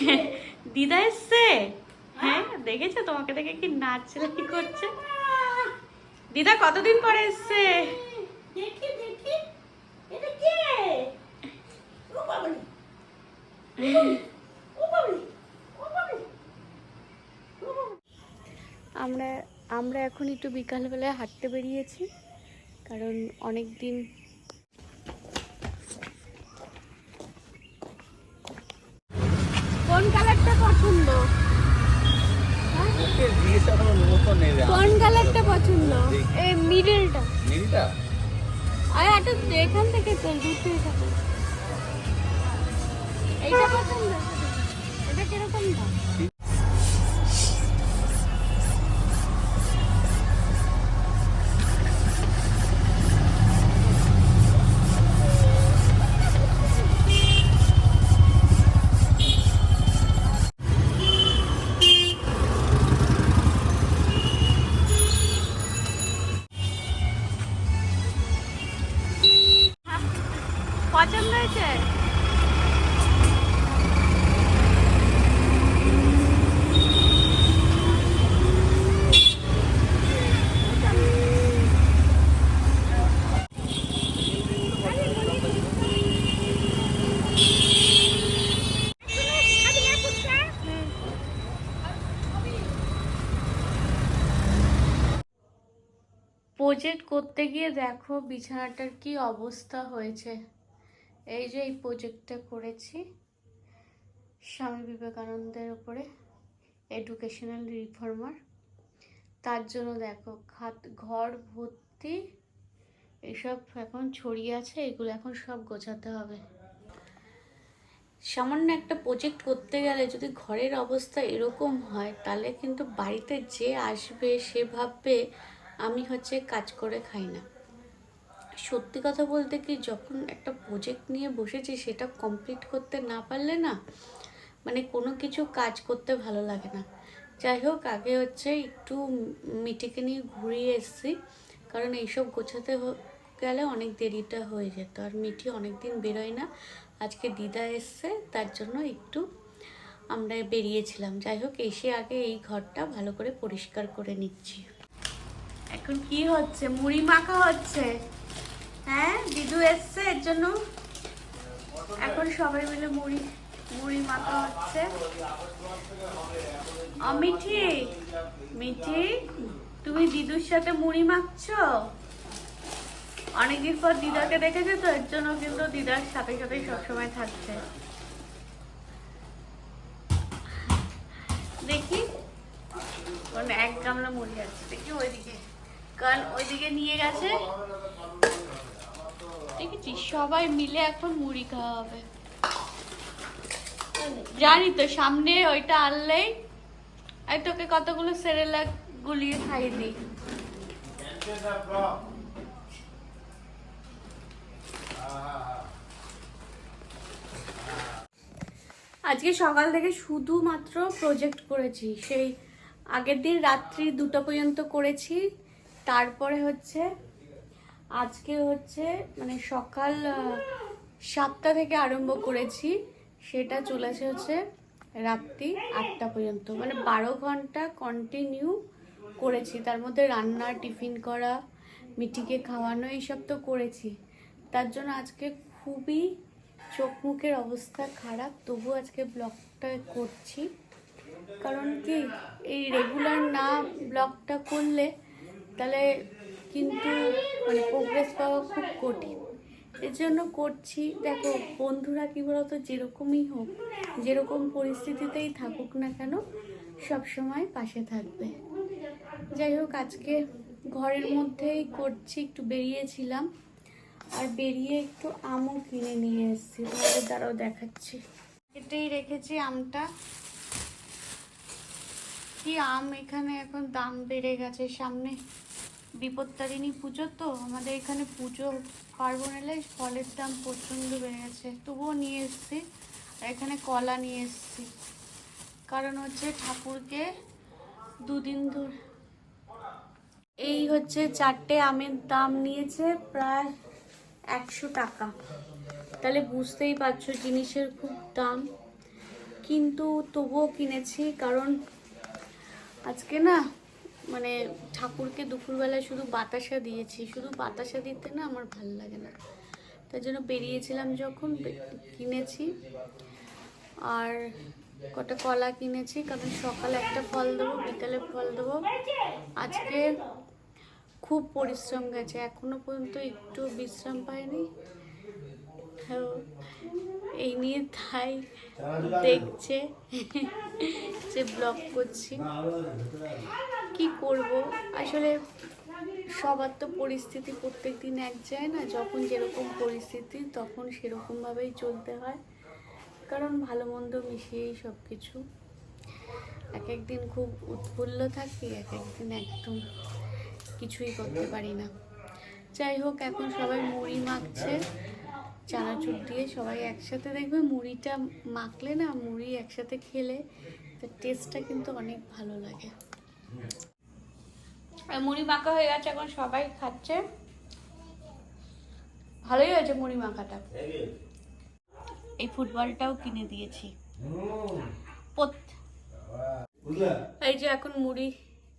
দিদা এসছে? হ্যাঁ। দেখেছ? তোমাকে দেখে কি নাচলে কি করছে? দিদা কতদিন পরে এসছে? দেখি দেখি। এটা কে? ও বাবলি। ও বাবলি। ও বাবলি। আমরা আমরা এখন একটু বিকালবেলায় হাঁটতে বেরিয়েছি কারণ অনেক দিন কোন কালারটা পছন্দ ওকে জিজ্ঞেস এখনও নতুন নেই রে কালারটা পছন্দ। এই মিডলটা। নীলটা আর একটা এখান থেকে তো থাকো এইটা পছন্দ? এটা কীরকম দাম? প্রজেক্ট করতে গিয়ে দেখো বিছানাটার কি অবস্থা হয়েছে। এই যে এই প্রজেক্টটা করেছি স্বামী বিবেকানন্দের উপরে এডুকেশনাল রিফর্মার তার জন্য দেখো খাত, ঘর, ভর্তি এসব এখন ছড়িয়ে আছে, এগুলো এখন সব গোছাতে হবে। সামান্য একটা প্রজেক্ট করতে গেলে যদি ঘরের অবস্থা এরকম হয়, তাহলে কিন্তু বাড়িতে যে আসবে, সে ভাববে আমি হচ্ছে কাজ করে খাই না। সত্যি কথা বলতে কি, যখন একটা প্রজেক্ট নিয়ে বসেছি, সেটা কমপ্লিট করতে না পারলে না মানে কোনো কিছু কাজ করতে ভালো লাগে না। যাই হোক, আগে হচ্ছে একটু মিটিকে নিয়ে ঘুরিয়ে এসেছি, কারণ এইসব গোছাতে গেলে অনেক দেরিটা হয়ে যেত। আর মিটি অনেক দিন বেরোয় না, আজকে দিদা এসছে, তার জন্য একটু আমরা বেরিয়েছিলাম। যাই হোক, এসে আগে এই ঘরটা ভালো করে পরিষ্কার করে নিচ্ছি। এখন কি হচ্ছে? মুড়ি মাখা হচ্ছে। হ্যাঁ দিদু এসছে, এর জন্য এখন সবাই মিলে মুড়ি মুড়ি মাখা হচ্ছে। ও মিঠি, তুমি দিদুর সাথে মুড়ি মাখছো? অনেকদিন পর দিদাকে দেখেছে তো, এর জন্য কিন্তু দিদার সাথে সাথে সবসময় থাকছে। দেখি। এক গামলা মুড়ি আছে। দেখি ওইদিকে। কারণ ওইদিকে নিয়ে গেছে। দেখেছিস? সবাই মিলে এখন মুড়ি খাওয়া হবে। জানি তো, সামনে ওইটা আনলেই আমি তোকে কতগুলো সেরেলা গুলিয়ে খাইয়ে দিই। আজকে সকাল থেকে শুধুমাত্র প্রজেক্ট করেছি। সেই আগের দিন রাত্রি দুটো পর্যন্ত করেছি। তারপরে হচ্ছে, আজকে হচ্ছে মানে সকাল সাতটা থেকে আরম্ভ করেছি। সেটা চলেছে হচ্ছে রাত্রি আটটা পর্যন্ত। মানে বারো ঘণ্টা কন্টিনিউ করেছি। তার মধ্যে রান্না, টিফিন করা মিঠিকে খাওয়ানো, এইসব তো করেছি। তার জন্য আজকে খুবই চোখ মুখের অবস্থা খারাপ। তবু আজকে ব্লগটা করছি। কারণ কি, এই রেগুলার না ব্লগটা করলে তাহলে কিন্তু মানে প্রোগ্রেস পাওয়া খুব কঠিন। এর জন্য করছি। দেখো, বন্ধুরা কি বলতো, যেরকমই হোক, যেরকম পরিস্থিতিতেই থাকুক না কেন, সব সময় পাশে থাকবে। যাই হোক, আজকে ঘরের মধ্যেই করছি, একটু বেরিয়েছিলাম। আর বেরিয়ে একটু আমও কিনে নিয়ে এসেছি। তোমাদের দ্বারাও দেখাচ্ছি। এটাই রেখেছি আমটা। কি আম এখানে এখন? দাম বেড়ে গেছে সামনে। বিপত্তারিণী পুজো তো আমাদের এখানে পুজো পার্বণ এলে ফলের দাম প্রচণ্ড বেড়ে গেছে। তবুও নিয়ে এসেছি, আর এখানে কলা নিয়ে এসেছি। কারণ হচ্ছে ঠাকুরকে দুদিন ধরে এই হচ্ছে চারটে আমের দাম নিয়েছে প্রায় একশো টাকা। তাহলে বুঝতেই পারছ জিনিসের খুব দাম। কিন্তু তবুও কিনেছি, কারণ আজকে না মানে ঠাকুরকে দুপুরবেলায় শুধু বাতাসা দিয়েছি, শুধু বাতাসা দিতে না আমার ভালো লাগে না। তার জন্য বেরিয়েছিলাম যখন কিনেছি। আর কটা কলা কিনেছি, কারণ সকালে একটা ফল দেবো, বিকালে ফল দেবো। আজকে খুব পরিশ্রম গেছে, এখনও পর্যন্ত একটু বিশ্রাম পাইনি। এই নিয়ে তাই দেখছে যে ব্লগ করছি। কি করব? আসলে সবার তো পরিস্থিতি প্রত্যেক দিন এক যায় না। যখন যেরকম পরিস্থিতি, তখন সেরকমভাবেই চলতে হয়। কারণ ভালো মন্দ মিশিয়েই সব কিছু এক একদিন খুব উৎফুল্ল থাকি, এক একদিন একদম কিছুই করতে পারি না। যাই হোক, এখন সবাই মুড়ি মাখছে। চানাচুর দিয়ে সবাই একসাথে দেখবে মুড়িটা মাখলে না, মুড়ি একসাথে খেলে, তার টেস্টটা কিন্তু অনেক ভালো লাগে। মুড়ি মাখা হয়ে গেছে, এখন সবাই খাচ্ছে। ভালোই হয়েছে মুড়ি মাখাটা। এই ফুটবলটাও কিনে দিয়েছি। এই যে এখন মুড়ি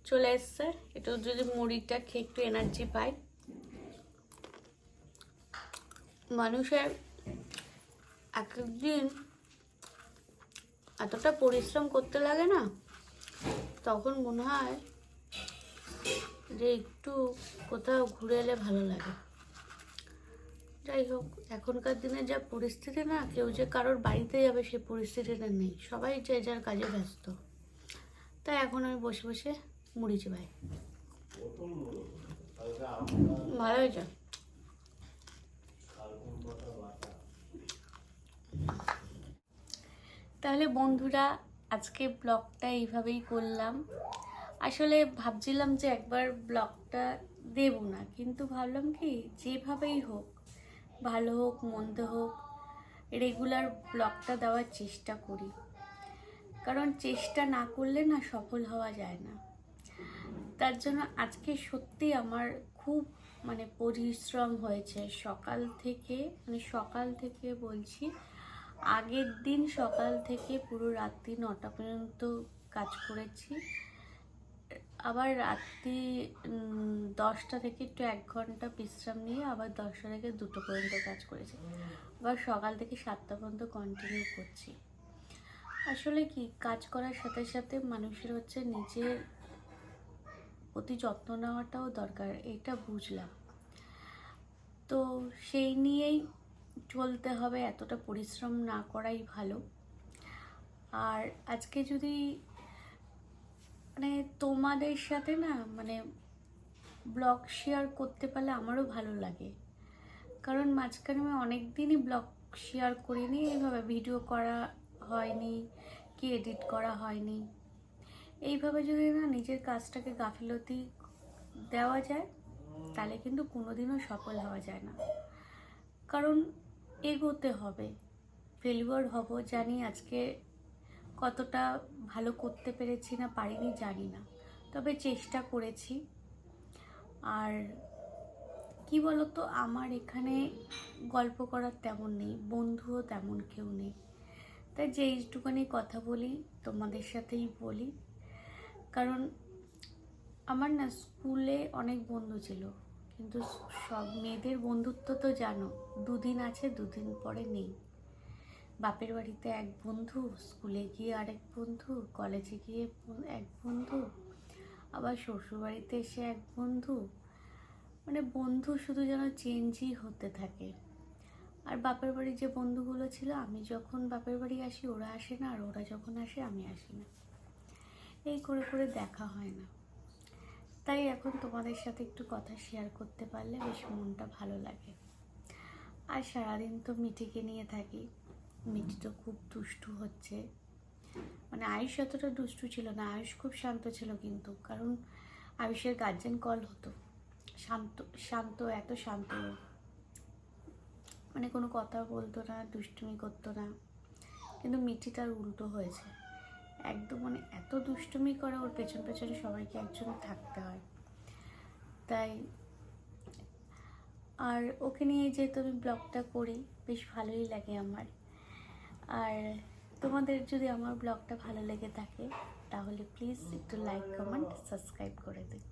চলে এসছে। এটা যদি মুড়িটা খেয়ে একটু এনার্জি পাই। মানুষের এক একদিন এতটা পরিশ্রম করতে লাগে না। তখন মনে হয় যে একটু কোথাও ঘুরে এলে ভালো লাগে। যাই হোক, এখনকার দিনে যা পরিস্থিতি না, কেউ যে কারোর বাড়িতে যাবে সেই পরিস্থিতিটা নেই। সবাই যে যার কাজে ব্যস্ত। তাই এখন আমি বসে বসে মুড়ি চিবাই। ভালো হয়েছে? তাহলে বন্ধুরা আজকে ব্লগটা এইভাবেই করলাম। আসলে ভাবছিলাম যে একবার ব্লগটা দেব না, কিন্তু ভাবলাম কি যেভাবেই হোক, ভালো হোক, মন্দ হোক রেগুলার ব্লগটা দেওয়ার চেষ্টা করি। কারণ চেষ্টা না করলে না সফল হওয়া যায় না। তার জন্য আজকে সত্যি আমার খুব মানে পরিশ্রম হয়েছে। সকাল থেকে মানে সকাল থেকে বলছি আগের দিন সকাল থেকে পুরো রাত্রি নটা পর্যন্ত কাজ করেছি। আবার রাত্রি দশটা থেকে একটু এক ঘণ্টা বিশ্রাম নিয়ে আবার দশটা থেকে দুটো পর্যন্ত কাজ করেছি। আবার সকাল থেকে সাতটা পর্যন্ত কন্টিনিউ করছি। আসলে কি, কাজ করার সাথে সাথে মানুষের হচ্ছে নিজের অতি যত্ন নেওয়াটাও দরকার, এটা বুঝলাম। তো সেই নিয়েই চলতে হবে, এতটা পরিশ্রম না করাই ভালো। আর আজকে যদি মানে তোমাদের সাথে না মানে ব্লগ শেয়ার করতে পারলে আমারও ভালো লাগে। কারণ মাঝখানে আমি অনেক দিনই ব্লগ শেয়ার করিনি এইভাবে ভিডিও করা হয়নি, কি এডিট করা হয়নি। এইভাবে যদি না নিজের কাজটাকে গাফিলতি দেওয়া যায়, তাহলে কিন্তু কোনোদিনও সফল হওয়া যায় না। কারণ এগোতে হবে। ফেলিওর হব জানি আজকে কতটা ভালো করতে পেরেছি না পারিনি জানি না। তবে চেষ্টা করেছি। আর কি বলতো, আমার এখানে গল্প করার তেমন নেই, বন্ধুও তেমন কেউ নেই। তাই যে এইটুখানি কথা বলি, তোমাদের সাথেই বলি। কারণ আমার না স্কুলে অনেক বন্ধু ছিল। কিন্তু সব মেয়েদের বন্ধুত্ব তো জানো, দুদিন আছে, দুদিন পরে নেই। বাপের বাড়িতে এক বন্ধু, স্কুলে গিয়ে আরেক বন্ধু, কলেজে গিয়ে এক বন্ধু, আবার শ্বশুরবাড়িতে এসে এক বন্ধু। মানে বন্ধু শুধু যেন চেঞ্জই হতে থাকে। আর বাপের বাড়ির যে বন্ধুগুলো ছিল, আমি যখন বাপের বাড়ি আসি, ওরা আসে না, আর ওরা যখন আসে, আমি আসি না। এই করে করে দেখা হয় না। তাই এখন তোমাদের সাথে একটু কথা শেয়ার করতে পারলে বেশ মনটা ভালো লাগে। আর সারাদিন তো মিটিকে নিয়ে থাকি। মিটি তো খুব দুষ্টু হচ্ছে। মানে আয়ুষ অতটা দুষ্টু ছিল না, আয়ুষ খুব শান্ত ছিল কিন্তু। কারণ আয়ুষের গার্জেন কল হতো। শান্ত শান্ত, এত শান্ত। মানে কোনো কথা বলতো না, দুষ্টুমি করতো না। কিন্তু মিটি তার উল্টো হয়েছে। একদম মানে এত দুষ্টুমি করে ওর পেছন পেছনে সবাইকে একজন থাকতে হয়। তাই আর ওকে নিয়ে যেহেতু আমি ব্লগটা করি, বেশ ভালোই লাগে আমার। আর তোমাদের যদি আমার ব্লগটা ভালো লেগে থাকে, তাহলে প্লিজ একটু লাইক কমেন্ট সাবস্ক্রাইব করে দিও।